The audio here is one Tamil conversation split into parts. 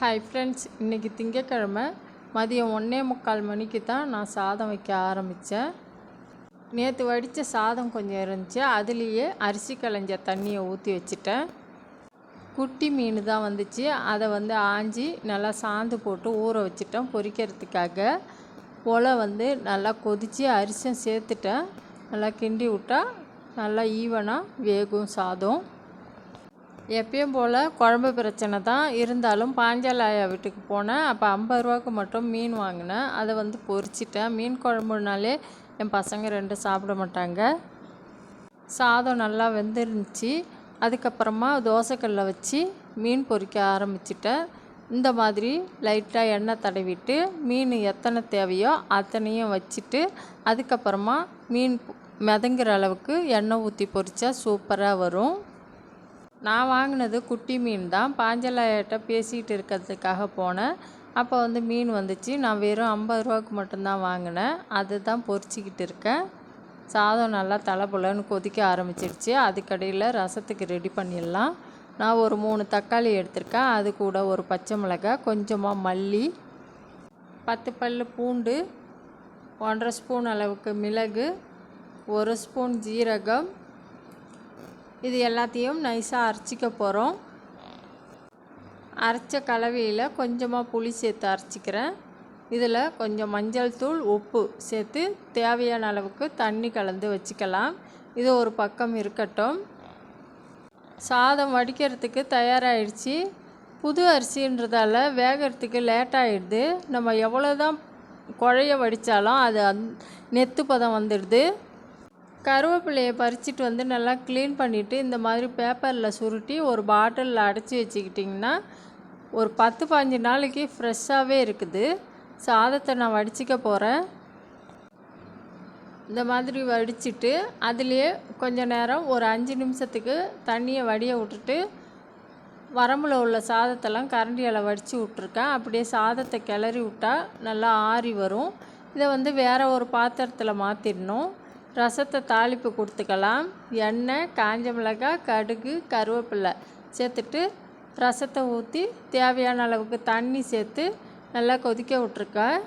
ஹாய் ஃப்ரெண்ட்ஸ் இன்றைக்கி திங்கக்கிழமை மதியம் ஒன்றே முக்கால் மணிக்கு தான் நான் சாதம் வைக்க ஆரம்பித்தேன். நேற்று வடித்த சாதம் கொஞ்சம் இருந்துச்சு. அதுலேயே அரிசி களைஞ்ச தண்ணியை ஊற்றி வச்சுட்டேன். குட்டி மீன் தான் வந்துச்சு. அதை வந்து ஆஞ்சி நல்லா சாந்து போட்டு ஊற வச்சுட்டேன் பொரிக்கிறதுக்காக ஒலை வந்து நல்லா கொதித்து அரிசியும் சேர்த்துட்டேன். நல்லா கிண்டி விட்டால் நல்லா ஈவனாக வேகும் சாதம். எப்பயும் போல் குழம்பு பிரச்சனை தான். இருந்தாலும் பாஞ்சாலாயா வீட்டுக்கு போனேன். அப்போ ஐம்பது ரூபாய்க்கு மட்டும் மீன் வாங்கினேன். அதை வந்து பொறிச்சிட்டேன். மீன் குழம்புனாலே என் பசங்க ரெண்டு சாப்பிட மாட்டாங்க. சாதம் நல்லா வெந்துருந்துச்சு. அதுக்கப்புறமா தோசைக்கல்லை வச்சு மீன் பொரிக்க ஆரம்பிச்சிட்டேன். இந்த மாதிரி லைட்டாக எண்ணெய் தடவிட்டு மீன் எத்தனை தேவையோ அத்தனையும் வச்சுட்டு அதுக்கப்புறமா மீன் மிதங்குற அளவுக்கு எண்ணெய் ஊற்றி பொரிச்சா சூப்பராக வரும். நான் வாங்கினது குட்டி மீன் தான். பாஞ்சலாயிட்ட பேசிகிட்டு இருக்கிறதுக்காக போனேன். அப்போ வந்து மீன் வந்துச்சு. நான் வெறும் ஐம்பது ரூபாய்க்கு மட்டும்தான் வாங்கினேன். அது தான் பொரிச்சிக்கிட்டு இருக்கேன். சாதம் நல்லா தலைப்புலன்னு கொதிக்க ஆரம்பிச்சிருச்சு. அதுக்கடையில் ரசத்துக்கு ரெடி பண்ணிடலாம். நான் ஒரு மூணு தக்காளி எடுத்திருக்கேன். அது கூட ஒரு பச்சை மிளகாய் கொஞ்சமாக மல்லி பத்து பல் பூண்டு ஒன்றரை ஸ்பூன் அளவுக்கு மிளகு ஒரு ஸ்பூன் ஜீரகம் இது எல்லாத்தையும் நைஸாக அரைச்சிக்க போகிறோம் அரைச்ச கலவையில் கொஞ்சமாக புளி சேர்த்து அரைச்சிக்கிறேன். இதில் கொஞ்சம் மஞ்சள் தூள் உப்பு சேர்த்து தேவையான அளவுக்கு தண்ணி கலந்து வச்சுக்கலாம். இது ஒரு பக்கம் இருக்கட்டும். சாதம் வடிக்கிறதுக்கு தயாராகிடுச்சு புது அரிசின்றதால வேகிறதுக்கு லேட் ஆகிடுது நம்ம எவ்வளோ தான் குழைய வடித்தாலும் அது அந் நெத்து பதம் வந்துடுது. கருவேப்பிலையை பறிச்சிட்டு வந்து நல்லா க்ளீன் பண்ணிவிட்டு இந்த மாதிரி பேப்பரில் சுருட்டி ஒரு பாட்டிலில் அடைச்சி வச்சுக்கிட்டிங்கன்னா ஒரு பத்து பாஞ்சு நாளைக்கு ஃப்ரெஷ்ஷாகவே இருக்குது. சாதத்தை நான் வடிச்சிக்க போகிறேன் இந்த மாதிரி வடிச்சிட்டு அதுலேயே கொஞ்ச நேரம் ஒரு அஞ்சு நிமிஷத்துக்கு தண்ணியை வடிய விட்டுட்டு வரம்பில் உள்ள சாதத்தெல்லாம் கரண்டியால் வடித்து விட்ருக்கேன் அப்படியே சாதத்தை கிளறி விட்டால் நல்லா ஆறி வரும். இதை வந்து வேறு ஒரு பாத்திரத்தில் மாற்றிடணும் ரசத்தை தாளிப்பு கொடுத்துக்கலாம். எண்ணெய் காஞ்ச மிளகாய் கடுகு கருவேப்பிலை சேர்த்துட்டு ரசத்தை ஊற்றி தேவையான அளவுக்கு தண்ணி சேர்த்து நல்லா கொதிக்க விட்ருக்கேன்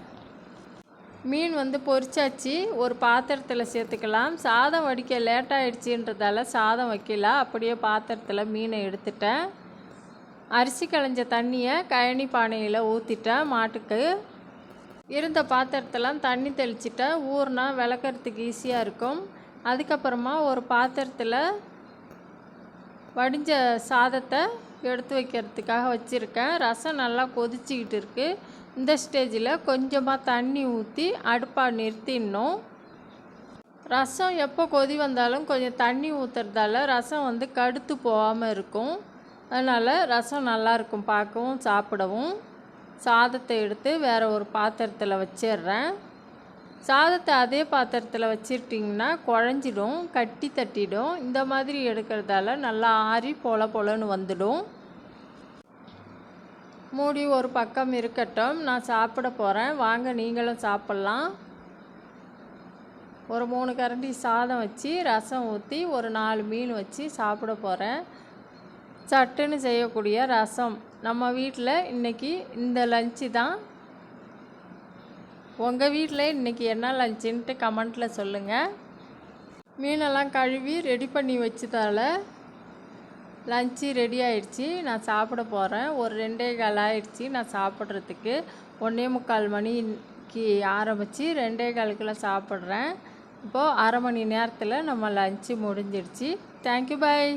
மீன் வந்து பொரிச்சாச்சு. ஒரு பாத்திரத்தில் சேர்த்துக்கலாம். சாதம் வடிக்க லேட்டாகிடுச்சின்றதால சாதம் வைக்கல. அப்படியே பாத்திரத்தில் மீனை எடுத்துட்டேன். அரிசி களைஞ்ச தண்ணியை கழனி பானையில் ஊற்றிட்டேன் மாட்டுக்கு. இருந்த பாத்திரத்தெல்லாம் தண்ணி தெளிச்சிட்டா ஊறுனா விளக்கறதுக்கு ஈஸியாக இருக்கும். அதுக்கப்புறமா ஒரு பாத்திரத்தில் வடிஞ்ச சாதத்தை எடுத்து வைக்கிறதுக்காக வச்சுருக்கேன். ரசம் நல்லா கொதிச்சிக்கிட்டு இருக்குது இந்த ஸ்டேஜில் கொஞ்சமாக தண்ணி ஊற்றி அடுப்பாக நிறுத்திடணும். ரசம் எப்போ கொதி வந்தாலும் கொஞ்சம் தண்ணி ஊற்றுறதால ரசம் வந்து கடுத்து போகாமல் இருக்கும். அதனால் ரசம் நல்லாயிருக்கும் பார்க்கவும் சாப்பிடவும். சாதத்தை எடுத்து வேறு ஒரு பாத்திரத்தில் வச்சிடுறேன் சாதத்தை அதே பாத்திரத்தில் வச்சிட்டிங்கன்னா குழஞ்சிடும் கட்டி தட்டிடும். இந்த மாதிரி எடுக்கிறதால நல்லா ஆறி பொல பொலன்னு வந்துடும். மூடி ஒரு பக்கம் இருக்கட்டும். நான் சாப்பிட போகிறேன் வாங்க நீங்களும் சாப்பிட்லாம். ஒரு மூணு கரண்டி சாதம் வச்சு ரசம் ஊற்றி ஒரு நாலு மீன் வச்சு சாப்பிட போகிறேன் சட்டுன்னு செய்யக்கூடிய ரசம். நம்ம வீட்டில் இன்றைக்கி இந்த லஞ்சு தான். உங்கள் வீட்டில் இன்றைக்கி என்ன லஞ்சுன்ட்டு கமெண்ட்டில் சொல்லுங்கள் மீனெல்லாம் கழுவி ரெடி பண்ணி வச்சதால் லஞ்சு ரெடி ஆயிடுச்சு. நான் சாப்பிட போகிறேன் ஒரு ரெண்டே கால் ஆயிடுச்சு நான் சாப்பிட்றதுக்கு. ஒன்றே முக்கால் மணிக்கு ஆரம்பித்து ரெண்டே காலுக்கெல்லாம் சாப்பிட்றேன். இப்போது அரை மணி நேரத்தில் நம்ம லஞ்சு முடிஞ்சிடுச்சு. Thank you bye